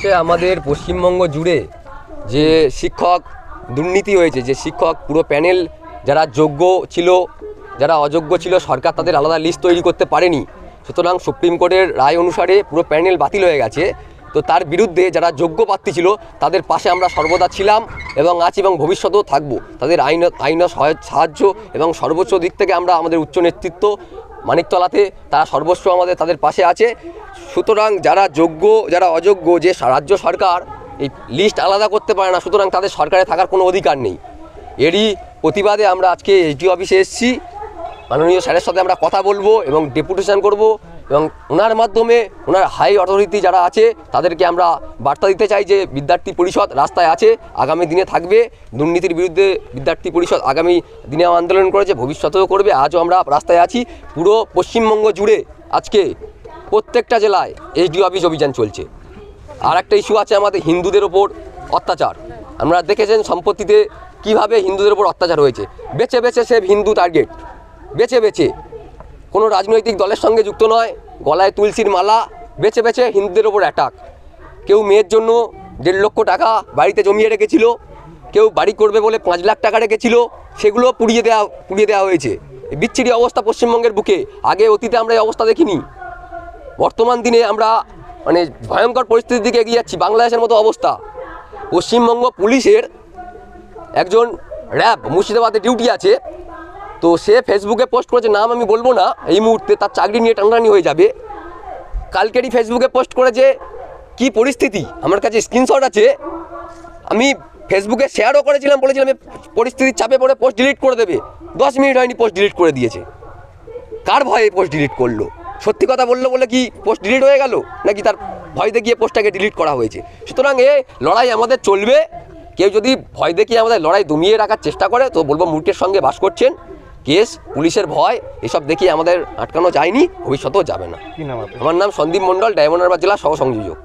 সে আমাদের পশ্চিমবঙ্গ জুড়ে যে শিক্ষক দুর্নীতি হয়েছে, যে শিক্ষক পুরো প্যানেল যারা যোগ্য ছিল, যারা অযোগ্য ছিল, সরকার তাদের আলাদা লিস্ট তৈরি করতে পারেনি। সুতরাং সুপ্রিম কোর্টের রায় অনুসারে পুরো প্যানেল বাতিল হয়ে গেছে। তো তার বিরুদ্ধে যারা যোগ্য প্রার্থী ছিল, তাদের পাশে আমরা সর্বদা ছিলাম এবং আছি এবং ভবিষ্যতেও থাকব। তাদের আইন আইন সাহায্য এবং সর্বোচ্চ দিক থেকে আমরা আমাদের উচ্চ নেতৃত্ব মানিকতলাতে তারা সর্বস্ব আমাদের তাদের পাশে আছে। সুতরাং যারা যোগ্য, যারা অযোগ্য, যে রাজ্য সরকার, এই লিস্ট আলাদা করতে পারে না, সুতরাং তাদের সরকারে থাকার কোনো অধিকার নেই। এরই প্রতিবাদে আমরা আজকে এসডিও অফিসে এসেছি। মাননীয় স্যারের সাথে আমরা কথা বলব এবং ডেপুটেশন করব। এবং ওনার মাধ্যমে ওনার হাই অথরিটি যারা আছে, তাদেরকে আমরা বার্তা দিতে চাই যে বিদ্যার্থী পরিষদ রাস্তায় আছে, আগামী দিনে থাকবে। দুর্নীতির বিরুদ্ধে বিদ্যার্থী পরিষদ আগামী দিনে আন্দোলন করেছে, ভবিষ্যতেও করবে, আজও আমরা রাস্তায় আছি। পুরো পশ্চিমবঙ্গ জুড়ে আজকে প্রত্যেকটা জেলায় এইচডি অফিস অভিযান চলছে। আর একটা ইস্যু আছে আমাদের হিন্দুদের ওপর অত্যাচার। আমরা দেখেছেন সম্পত্তিতে কীভাবে হিন্দুদের ওপর অত্যাচার হয়েছে। বেছে বেছে সে হিন্দু টার্গেট বেছে বেছে কোনো রাজনৈতিক দলের সঙ্গে যুক্ত নয়, গলায় তুলসীর মালা, বেছে বেছে হিন্দুদের ওপর অ্যাটাক কেউ মেয়ের জন্য দেড় লক্ষ টাকা বাড়িতে জমিয়ে রেখেছিল, কেউ বাড়ি করবে বলে পাঁচ লাখ টাকা রেখেছিল, সেগুলো পুড়িয়ে দেওয়া পুড়িয়ে দেওয়া হয়েছে। বিচ্ছিরি অবস্থা পশ্চিমবঙ্গের বুকে, আগে অতীতে আমরা এই অবস্থা দেখিনি। বর্তমান দিনে আমরা মানে ভয়ঙ্কর পরিস্থিতির দিকে এগিয়ে যাচ্ছি, বাংলাদেশের মতো অবস্থা। পশ্চিমবঙ্গ পুলিশের একজন র্যাব, মুর্শিদাবাদে ডিউটি আছে তো সে ফেসবুকে পোস্ট করেছে, নাম আমি বলব না, এই মুহূর্তে তার চাকরি নিয়ে টানাটানি হয়ে যাবে। কালকেরই ফেসবুকে পোস্ট করেছে, কি পরিস্থিতি? আমার কাছে স্ক্রিনশট আছে। আমি ফেসবুকে শেয়ারও করেছিলাম, বলেছিলাম পরিস্থিতির চাপে পড়ে পোস্ট ডিলিট করে দেবে। দশ মিনিট হয়নি পোস্ট ডিলিট করে দিয়েছে। কার ভয়ে পোস্ট ডিলিট করল? সত্যি কথা বলল বলে কি পোস্ট ডিলিট হয়ে গেল? নাকি তার ভয় দেখিয়ে পোস্টটাকে ডিলিট করা হয়েছে? সুতরাং এ লড়াই আমাদের চলবে। কেউ যদি ভয় দেখিয়ে আমাদের লড়াই দমিয়ে রাখার চেষ্টা করে, তো বলব মূর্খের সঙ্গে বাস করছেন। কেস পুলিশের ভয় এসব দেখিয়ে আমাদের আটকানো যায়নি ভবিষ্যতেও যাবে না। আমার নাম সন্দীপ মণ্ডল ডায়মন্ড জেলা সহ সংযোজক